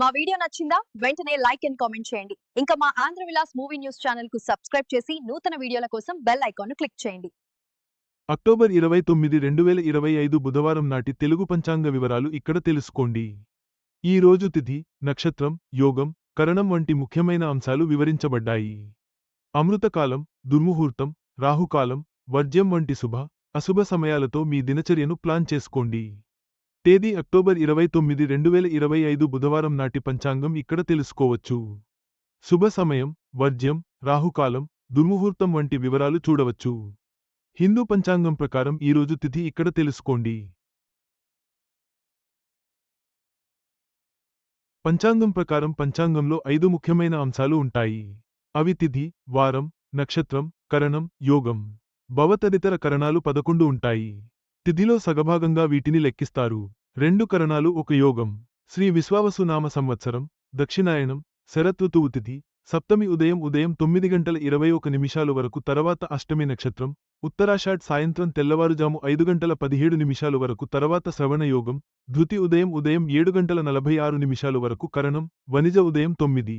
మా వీడియో నచ్చిందా? వెంటనే లైక్ అండ్ కామెంట్ చేయండి. ఇంకా మా ఆంధ్ర విలాస్ మూవీ న్యూస్ ఛానల్కు సబ్స్క్రైబ్ చేసి నూతన వీడియోల కోసం బెల్ ఐకాన్ క్లిక్ చేయండి. అక్టోబర్ ఇరవై తొమ్మిది రెండు వేల ఇరవై ఐదు బుధవారం నాటి తెలుగు పంచాంగ వివరాలు ఇక్కడ తెలుసుకోండి. ఈ రోజు తిథి నక్షత్రం యోగం కరణం వంటి ముఖ్యమైన అంశాలు వివరించబడ్డాయి. అమృతకాలం దుర్ముహూర్తం రాహుకాలం వర్జ్యం వంటి శుభ అశుభ సమయాలతో మీ దినచర్యను ప్లాన్ చేసుకోండి. తేదీ అక్టోబర్ ఇరవై తొమ్మిది రెండు వేల ఇరవై ఐదు బుధవారం నాటి పంచాంగం ఇక్కడ తెలుసుకోవచ్చు. శుభ సమయం వర్జ్యం రాహుకాలం దుర్ముహూర్తం వంటి వివరాలు చూడవచ్చు. హిందూ పంచాంగం ప్రకారం ఈరోజు తిథి ఇక్కడ తెలుసుకోండి. పంచాంగం ప్రకారం పంచాంగంలో ఐదు ముఖ్యమైన అంశాలు ఉంటాయి. అవి తిథి వారం నక్షత్రం కరణం యోగం. భవతదితర కరణాలు పదకొండు ఉంటాయి. తిథిలో సగభాగంగా వీటిని లెక్కిస్తారు. రెండు కరణాలు ఒక యోగం. శ్రీ విశ్వావసునామ సంవత్సరం దక్షిణాయనం శరతృతువు తిథి సప్తమి ఉదయం ఉదయం తొమ్మిది గంటల ఇరవై ఒక నిమిషాలు వరకు తర్వాత అష్టమి నక్షత్రం ఉత్తరాషాఢ్ సాయంత్రం తెల్లవారుజాము ఐదు గంటల పదిహేడు నిమిషాలు వరకు తర్వాత శ్రవణ యోగం ధృతి ఉదయం ఉదయం ఏడు గంటల నలభై ఆరు నిమిషాలు వరకు కరణం వనిజ ఉదయం తొమ్మిది.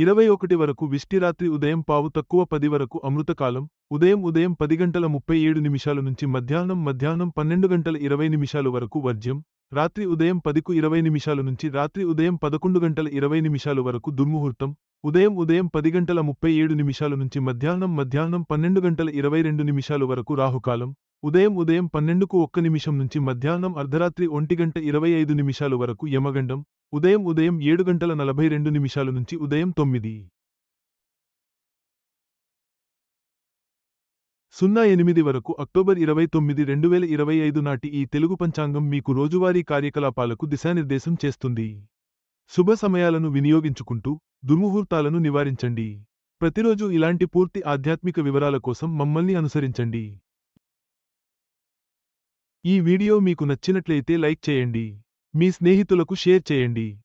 ఇరవై ఒకటి వరకు విష్టిరాత్రి ఉదయం పావు తక్కువ పది వరకు అమృతకాలం ఉదయం ఉదయం పది గంటల ముప్పై ఏడు నిమిషాల నుంచి మధ్యాహ్నం మధ్యాహ్నం పన్నెండు గంటల ఇరవై నిమిషాలు వరకు వర్జ్యం రాత్రి ఉదయం పదికు ఇరవై నిమిషాల నుంచి రాత్రి ఉదయం పదకొండు గంటల ఇరవై నిమిషాల వరకు దుర్ముహూర్తం ఉదయం ఉదయం పది గంటల ముప్పై ఏడు నిమిషాల నుంచి మధ్యాహ్నం మధ్యాహ్నం పన్నెండు గంటల ఇరవై రెండు నిమిషాలు వరకు రాహుకాలం ఉదయం ఉదయం పన్నెండుకు ఒక్క నిమిషం నుంచి మధ్యాహ్నం అర్ధరాత్రి ఒంటి గంట ఇరవై ఐదు నిమిషాలు వరకు యమగండం ఉదయం ఉదయం ఏడు గంటల నలభై రెండు నిమిషాల నుంచి ఉదయం తొమ్మిది. సున్నా ఎనిమిది వరకు అక్టోబర్ ఇరవై తొమ్మిది రెండు వేల ఇరవై ఐదు నాటి ఈ తెలుగు పంచాంగం మీకు రోజువారీ కార్యకలాపాలకు దిశానిర్దేశం చేస్తుంది. శుభ సమయాలను వినియోగించుకుంటూ దుర్ముహూర్తాలను నివారించండి. ప్రతిరోజు ఇలాంటి పూర్తి ఆధ్యాత్మిక వివరాల కోసం మమ్మల్ని అనుసరించండి. ఈ వీడియో మీకు నచ్చినట్లయితే లైక్ చేయండి. మీ స్నేహితులకు షేర్ చేయండి.